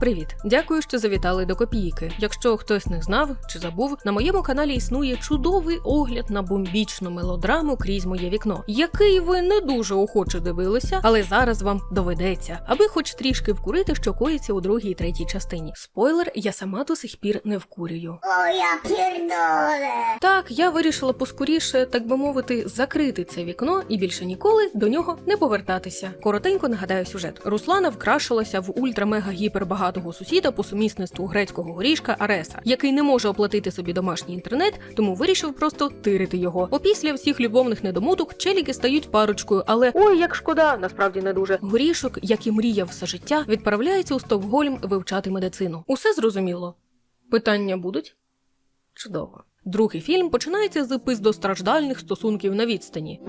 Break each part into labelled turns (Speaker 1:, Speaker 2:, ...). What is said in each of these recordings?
Speaker 1: Привіт, дякую, що завітали до копійки. Якщо хтось не знав чи забув, на моєму каналі існує чудовий огляд на бомбічну мелодраму крізь моє вікно, який ви не дуже охоче дивилися, але зараз вам доведеться, аби хоч трішки вкурити, що коїться у другій і третій частині. Спойлер, я сама до сих пір не вкурюю.
Speaker 2: О, я pierdolę!
Speaker 1: Так, я вирішила поскоріше, так би мовити, закрити це вікно і більше ніколи до нього не повертатися. Коротенько нагадаю сюжет. Руслана вкрашилася в ультра-мега-гіпербагатого сусіда по сумісництву грецького горішка Ареса, який не може оплатити собі домашній інтернет, тому вирішив просто тирити його. Опісля всіх любовних недомуток челіки стають парочкою, але ой, як шкода, насправді не дуже. Горішок, як і мріяв все життя, відправляється у Стокгольм вивчати медицину. Усе зрозуміло. Питання будуть? Чудово. Другий фільм починається з пиздостраждальних стосунків на відстані.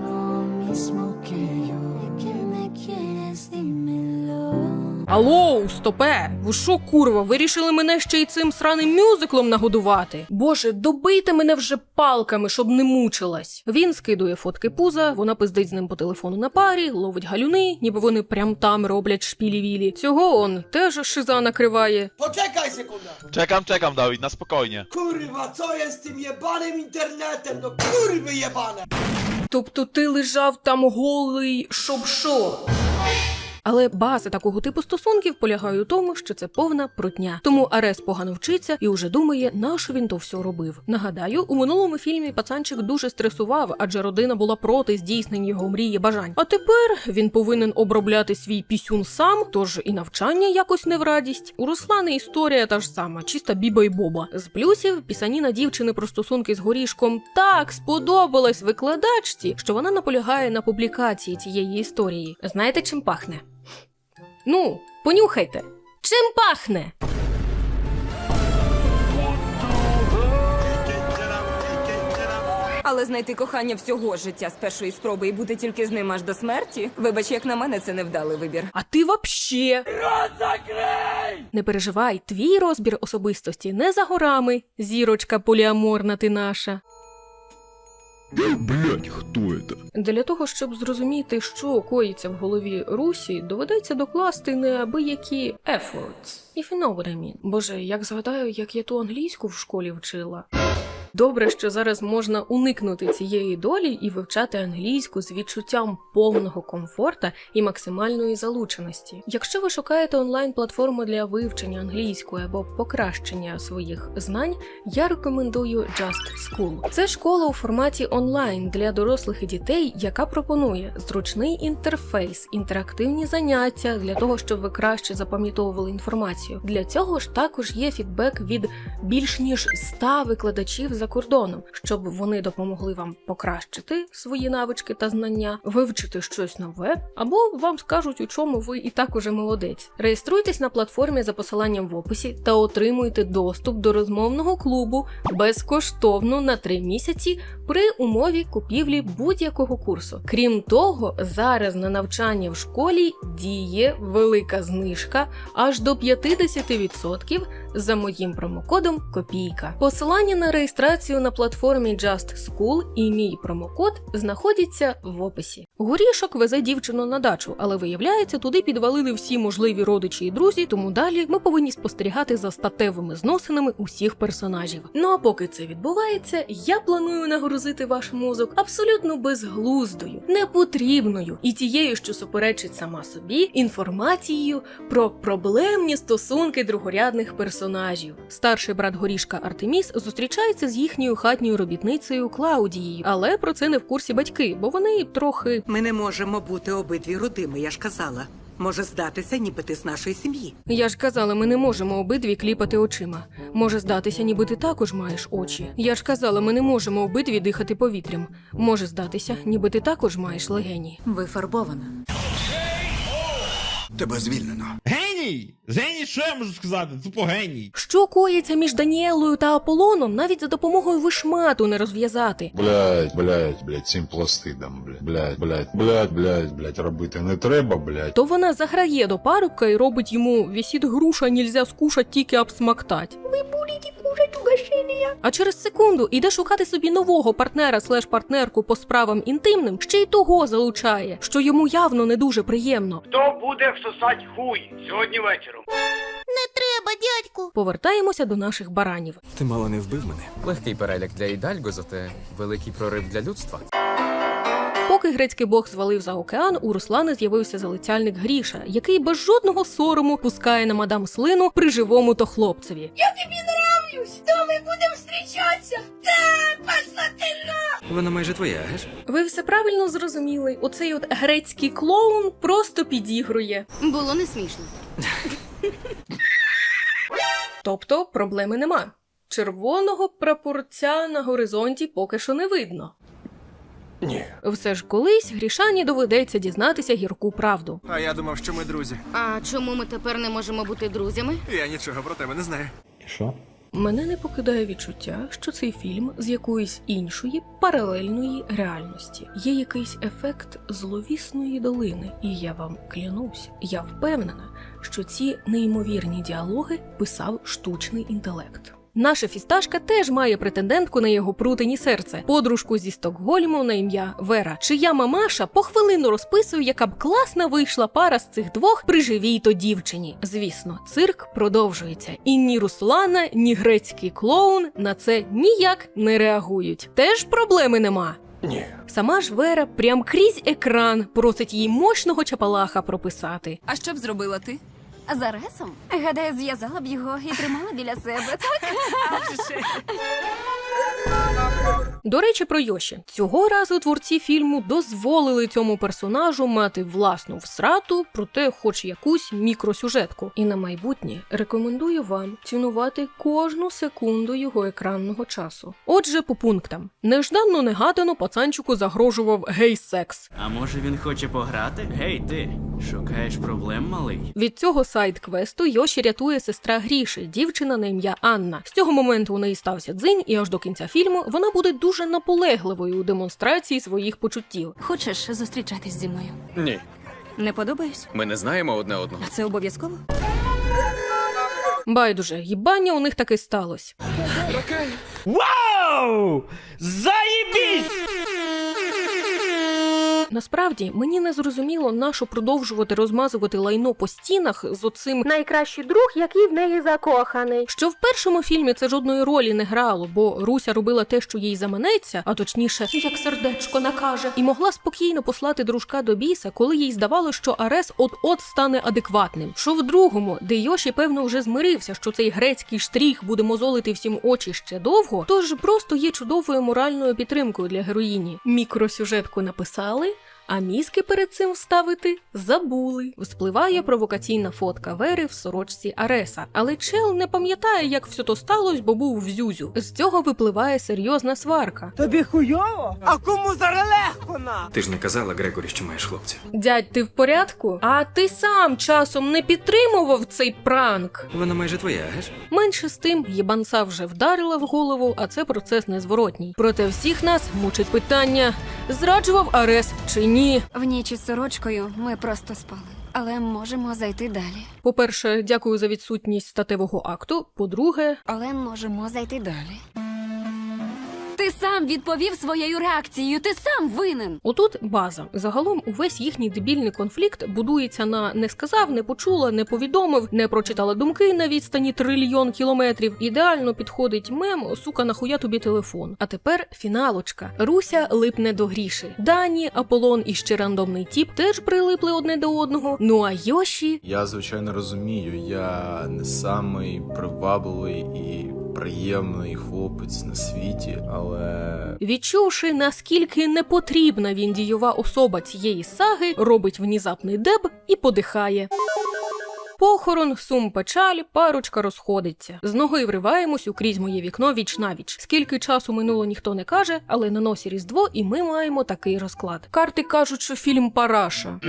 Speaker 1: Алло, стопе! Ви що, курва, вирішили мене ще й цим сраним мюзиклом нагодувати? Боже, добийте мене вже палками, щоб не мучилась. Він скидує фотки пуза, вона пиздить з ним по телефону на парі, ловить галюни, ніби вони прям там роблять шпілі-вілі. Цього он теж шиза накриває.
Speaker 3: Poczekaj sekunda!
Speaker 4: Czekam, czekam, Dawid, na spokojnie.
Speaker 3: Kurwa, co jest z tym jebanym internetem? No kurwy jebane!
Speaker 1: Тобто ти лежав там голий, щоб що? Але база такого типу стосунків полягає у тому, що це повна прутня. Тому Арес погано вчиться і уже думає, на що він то все робив. Нагадаю, у минулому фільмі пацанчик дуже стресував, адже родина була проти здійснення його мрії бажань. А тепер він повинен обробляти свій пісюн сам, тож і навчання якось не в радість. У Руслани історія та ж сама, чиста біба й боба. З плюсів пісаніна дівчини про стосунки з горішком так сподобалась викладачці, що вона наполягає на публікації цієї історії. Знаєте, чим пахне? Ну, понюхайте. Чим пахне?
Speaker 5: Але знайти кохання всього життя з першої спроби і бути тільки з ним аж до смерті. Вибач, як на мене, це невдалий вибір.
Speaker 1: А ти вообще. Не переживай, твій розбір особистості не за горами. Зірочка поліаморна ти наша.
Speaker 6: Блять, хто это?
Speaker 1: Для того, щоб зрозуміти, що коїться в голові Русі, доведеться докласти неабиякі efforts. If you know I mean. Боже, як згадаю, як я ту англійську в школі вчила. Добре, що зараз можна уникнути цієї долі і вивчати англійську з відчуттям повного комфорта і максимальної залученості. Якщо ви шукаєте онлайн-платформу для вивчення англійської або покращення своїх знань, я рекомендую Just School. Це школа у форматі онлайн для дорослих і дітей, яка пропонує зручний інтерфейс, інтерактивні заняття для того, щоб ви краще запам'ятовували інформацію. Для цього ж також є фідбек від більш ніж 100 викладачів за кордоном, щоб вони допомогли вам покращити свої навички та знання, вивчити щось нове, або вам скажуть, у чому ви і так уже молодець. Реєструйтесь на платформі за посиланням в описі та отримуйте доступ до розмовного клубу безкоштовно на 3 місяці при умові купівлі будь-якого курсу. Крім того, зараз на навчання в школі діє велика знижка аж до 50% за моїм промокодом Копійка. Посилання на реєстрацію на платформі Just School і мій промокод знаходяться в описі. Горішок везе дівчину на дачу, але виявляється, туди підвалили всі можливі родичі і друзі, тому далі ми повинні спостерігати за статевими зносинами усіх персонажів. Ну а поки це відбувається, я планую нагрузити ваш мозок абсолютно безглуздою, непотрібною і тією, що суперечить сама собі, інформацією про проблемні стосунки другорядних персонажів. Старший брат горішка Артеміс зустрічається з їхньою хатньою робітницею Клаудією, але про це не в курсі батьки, бо вони трохи.
Speaker 7: Ми не можемо бути обидві родими, я ж казала. Може здатися, ніби ти з нашої сім'ї.
Speaker 1: Я ж казала, ми не можемо обидві кліпати очима. Може здатися, ніби ти також маєш очі. Я ж казала, ми не можемо обидві дихати повітрям. Може здатися, ніби ти також маєш легені.
Speaker 5: Вифарбована.
Speaker 6: Тебе звільнено.
Speaker 8: Геній! Геній що я можу сказати? Тупо геній.
Speaker 1: Що коїться між Даніелою та Аполлоном, навіть за допомогою вишмату не розв'язати.
Speaker 9: Блять, блять, блять, цим пластидом, блять, блять, блять, блять, блять, блять, робити не треба, блять.
Speaker 1: То вона заграє до парубка і робить йому вісід груша, нільзя скушать, тільки обсмактать. Ви будете угощення. А через секунду іде шукати собі нового партнера слеш партнерку по справам інтимним, ще й того залучає, що йому явно не дуже приємно.
Speaker 10: Хто буде всосать хуй сьогодні вечором?
Speaker 2: Не треба дядьку.
Speaker 1: повертаємося до наших баранів.
Speaker 6: Ти мало не вбив мене.
Speaker 10: Легкий переляк для Ідальго, зате великий прорив для людства.
Speaker 1: Поки грецький бог звалив за океан, у Руслани з'явився залицяльник Гріша, який без жодного сорому пускає на мадам слину при живому то хлопцеві.
Speaker 6: Вона майже твоя, геш?
Speaker 1: Ви все правильно зрозуміли. Оцей от грецький клоун просто підігрує.
Speaker 2: Було не смішно.
Speaker 1: Тобто проблеми нема. Червоного прапорця на горизонті поки що не видно.
Speaker 6: Ні.
Speaker 1: Все ж колись Грішані доведеться дізнатися гірку правду.
Speaker 6: А я думав, що ми друзі.
Speaker 2: А чому ми тепер не можемо бути друзями?
Speaker 6: Я нічого про тебе не знаю.
Speaker 8: І що?
Speaker 1: Мене не покидає відчуття, що цей фільм з якоїсь іншої паралельної реальності. Є якийсь ефект зловісної долини, і я вам клянусь, я впевнена, що ці неймовірні діалоги писав штучний інтелект. Наша фісташка теж має претендентку на його прутені серце, подружку зі Стокгольму на ім'я Вера, чия мамаша по хвилину розписує, яка б класна вийшла пара з цих двох при живій то дівчині. Звісно, цирк продовжується, і ні Руслана, ні грецький клоун на це ніяк не реагують. Теж проблеми нема.
Speaker 6: Ні.
Speaker 1: Сама ж Вера прям крізь екран просить їй мощного чапалаха прописати.
Speaker 5: А що б зробила ти?
Speaker 2: За ресом? Гадаю, зв'язала б його і тримала біля себе. Так?
Speaker 1: До речі, про Йоші цього разу творці фільму дозволили цьому персонажу мати власну всрату, проте хоч якусь мікросюжетку. І на майбутнє рекомендую вам цінувати кожну секунду його екранного часу. Отже, по пунктам нежданно негадано пацанчику загрожував гей-секс.
Speaker 11: А може він хоче пограти? Гей, ти шукаєш проблем, малий?
Speaker 1: Від цього сайд-квесту Йоші рятує сестра Гріші, дівчина на ім'я Анна. З цього моменту у неї стався дзинь, і аж до кінця фільму вона буде дуже наполегливою у демонстрації своїх почуттів.
Speaker 2: Хочеш зустрічатись зі мною?
Speaker 10: Ні,
Speaker 5: Не подобаюсь?
Speaker 10: ми не знаємо одне одного.
Speaker 5: А це обов'язково?
Speaker 1: Байдуже, їбання у них таки сталося.
Speaker 8: Вау! Заєбісь!
Speaker 1: Насправді мені не зрозуміло, нащо продовжувати розмазувати лайно по стінах з оцим найкращий друг, який в неї закоханий. Що в першому фільмі це жодної ролі не грало, бо Руся робила те, що їй заманеться, а точніше, як сердечко накаже, і могла спокійно послати дружка до біса, коли їй здавалося, що Арес от-от стане адекватним. Що в другому, де Йоші, певно, вже змирився, що цей грецький штрих буде мозолити всім очі ще довго, тож просто є чудовою моральною підтримкою для героїні. Мікросюжетку написали. А мізки перед цим вставити забули. Вспливає провокаційна фотка Вери в сорочці Ареса. Але чел не пам'ятає, як все то сталося, бо був в зюзю. З цього випливає серйозна сварка.
Speaker 3: Тобі хуйово? А кому зараз легко на?
Speaker 6: Ти ж не казала Грегорі, що маєш хлопця.
Speaker 1: Дядь, ти в порядку? А ти сам часом не підтримував цей пранк.
Speaker 6: Вона майже твоя, геш?
Speaker 1: Менше з тим, єбанца вже вдарила в голову, а це процес незворотній. Проте всіх нас мучить питання: зраджував Арес чи ні?
Speaker 2: В ніч із сорочкою ми просто спали. Але можемо зайти далі.
Speaker 1: По-перше, дякую за відсутність статевого акту. По-друге,
Speaker 2: Але можемо зайти далі. Ти сам відповів своєю реакцією, ти сам винен.
Speaker 1: Отут база. Загалом увесь їхній дебільний конфлікт будується на не сказав, не почула, не повідомив, не прочитала думки на відстані трильйон кілометрів. Ідеально підходить мем, сука, нахуя тобі телефон. А тепер фіналочка. Руся липне до гріші. Дані, Аполлон і ще рандомний тіп теж прилипли одне до одного. Ну а Йоші
Speaker 12: Я звичайно розумію, я не самий привабливий і приємний хлопець на світі, але
Speaker 1: Відчувши, наскільки непотрібна він дієва особа цієї саги, робить внезапний деб і подихає. Похорон, сум печаль, парочка розходиться. З ноги вриваємось у крізь моє вікно віч навіч. Скільки часу минуло, ніхто не каже, але на носі різдво, і ми маємо такий розклад. Карти кажуть, що фільм Параша.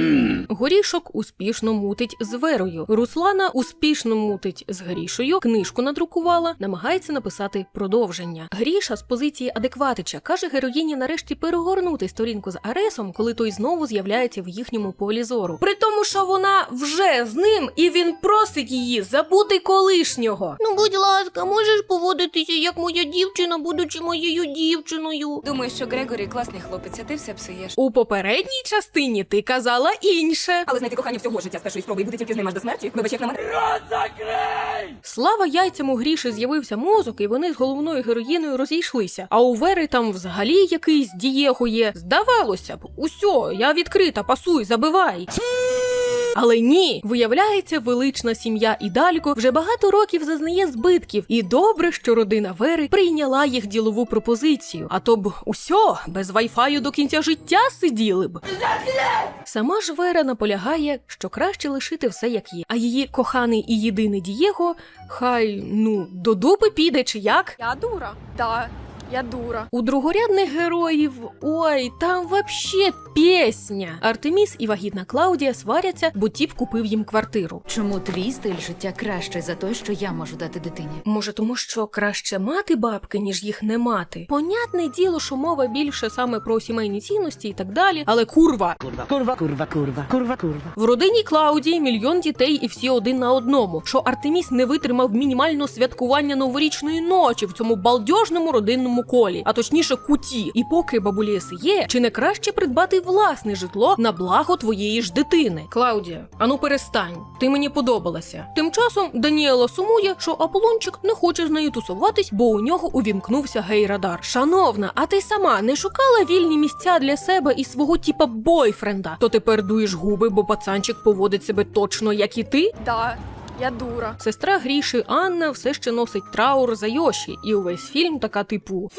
Speaker 1: Горішок успішно мутить з Верою. Руслана успішно мутить з Грішою. Книжку надрукувала, намагається написати продовження. Гріша з позиції адекватича каже героїні нарешті перегорнути сторінку з Аресом, коли той знову з'являється в їхньому полі зору. При тому, що вона вже з ним, і він просить її забути колишнього. Ну, будь ласка, можеш поводитися як моя дівчина, будучи моєю дівчиною.
Speaker 5: Думаю, що Грегорі класний хлопець, а ти все псуєш.
Speaker 1: У попередній частині ти казала інше.
Speaker 5: Але знайти кохання всього життя з першої спроби і бути тільки з ним аж до смерті? Вибач, як на мене.
Speaker 1: Слава яйцям у гріші з'явився мозок, і вони з головною героїною розійшлися. А у Вери там взагалі якийсь дієго є. Здавалося б, усьо, я відкрита, пасуй, забивай. Але ні, виявляється, велична сім'я Ідалько вже багато років зазнає збитків, і добре, що родина Вери прийняла їх ділову пропозицію. А то б усьо без вайфаю до кінця життя сиділи б. Сама ж Вера наполягає, що краще лишити все як є. А її коханий і єдиний Дієго, хай ну до дупи піде чи як.
Speaker 2: Я дура. Да, я дура.
Speaker 1: У другорядних героїв ой, там вообще пісня. Артеміс і вагітна Клаудія сваряться, бо тіп купив їм квартиру.
Speaker 2: Чому твій стиль життя кращий за той, що я можу дати дитині?
Speaker 1: Може, тому що краще мати бабки, ніж їх не мати. Понятне діло, що мова більше саме про сімейні цінності і так далі, але курва. Курва,
Speaker 7: курва, курва, курва, курва. курва.
Speaker 1: В родині Клаудії мільйон дітей і всі один на одному. Що Артеміс не витримав мінімального святкування новорічної ночі в цьому балдьожному родинному колі, а точніше куті. І поки бабулєси є, чи не краще придбати власне житло на благо твоєї ж дитини? Клаудія, ану перестань. Ти мені подобалася. Тим часом Даніела сумує, що Аполлончик не хоче з нею тусуватись, бо у нього увімкнувся гей-радар. Шановна, а ти сама не шукала вільні місця для себе і свого типа бойфренда? То тепер дуєш губи, бо пацанчик поводить себе точно як і ти?
Speaker 2: Да, я дура.
Speaker 1: Сестра Гріші Анна все ще носить траур за Йоші, і увесь фільм така типу.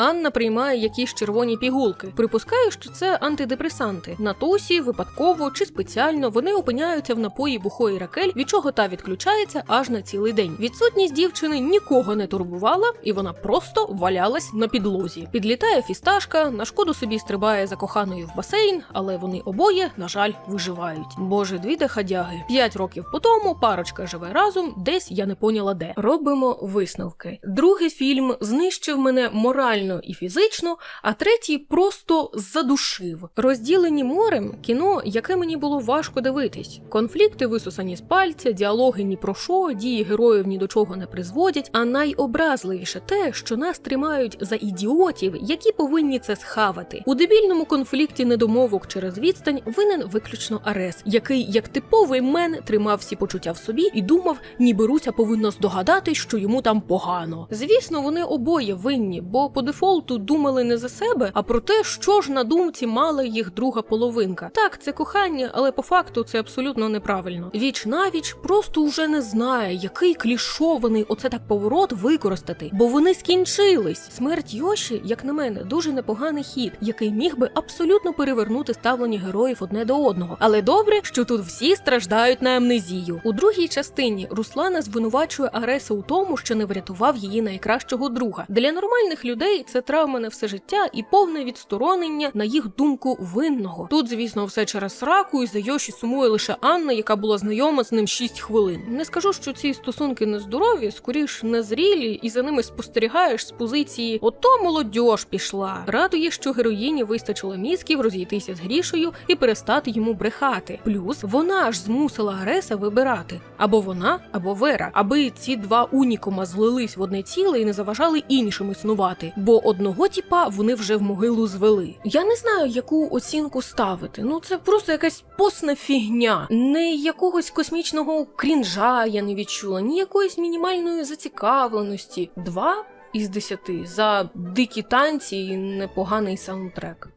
Speaker 1: Анна приймає якісь червоні пігулки. Припускаю, що це антидепресанти. На тосі, випадково чи спеціально вони опиняються в напої бухої ракель, від чого та відключається аж на цілий день. Відсутність дівчини нікого не турбувала, і вона просто валялась на підлозі. Підлітає фісташка, на шкоду собі стрибає за коханою в басейн, але вони обоє, на жаль, виживають. Боже, дві ходяги. П'ять років по тому парочка живе разом, десь я не поняла де. Робимо висновки. Другий фільм знищив мене морально і фізично, а третій просто задушив. Розділені морем кіно, яке мені було важко дивитись. Конфлікти висосані з пальця, діалоги ні про що, дії героїв ні до чого не призводять. А найобразливіше те, що нас тримають за ідіотів, які повинні це схавати. У дебільному конфлікті недомовок через відстань винен виключно Арес, який, як типовий мен, тримав всі почуття в собі і думав, ніби Руся повинна здогадати, що йому там погано. Звісно, вони обоє винні, бо по дефолту думали не за себе, а про те, що ж на думці мала їх друга половинка. Так, це кохання, але по факту це абсолютно неправильно. Віч навіч просто уже не знає, який клішований оце так поворот використати, бо вони скінчились. Смерть Йоші, як на мене, дуже непоганий хід, який міг би абсолютно перевернути ставлення героїв одне до одного. Але добре, що тут всі страждають на амнезію. У другій частині Руслана звинувачує Ареса у тому, що не врятував її найкращого друга. Для нормальних людей це травма на все життя і повне відсторонення на їх думку винного. Тут, звісно, все через сраку, і за Йоші сумує лише Анна, яка була знайома з ним 6 хвилин. Не скажу, що ці стосунки нездорові, скоріш незрілі, і за ними спостерігаєш з позиції ото молодьож пішла. Радує, що героїні вистачило мізків розійтися з грішею і перестати йому брехати. Плюс вона ж змусила Ареса вибирати або вона, або Вера, аби ці два унікума злились в одне ціле і не заважали іншим існувати. Бо одного тіпа вони вже в могилу звели. Я не знаю, яку оцінку ставити. Ну це просто якась посна фігня. Не якогось космічного крінжа я не відчула, ні якоїсь мінімальної зацікавленості. Два із десяти за дикі танці і непоганий саундтрек.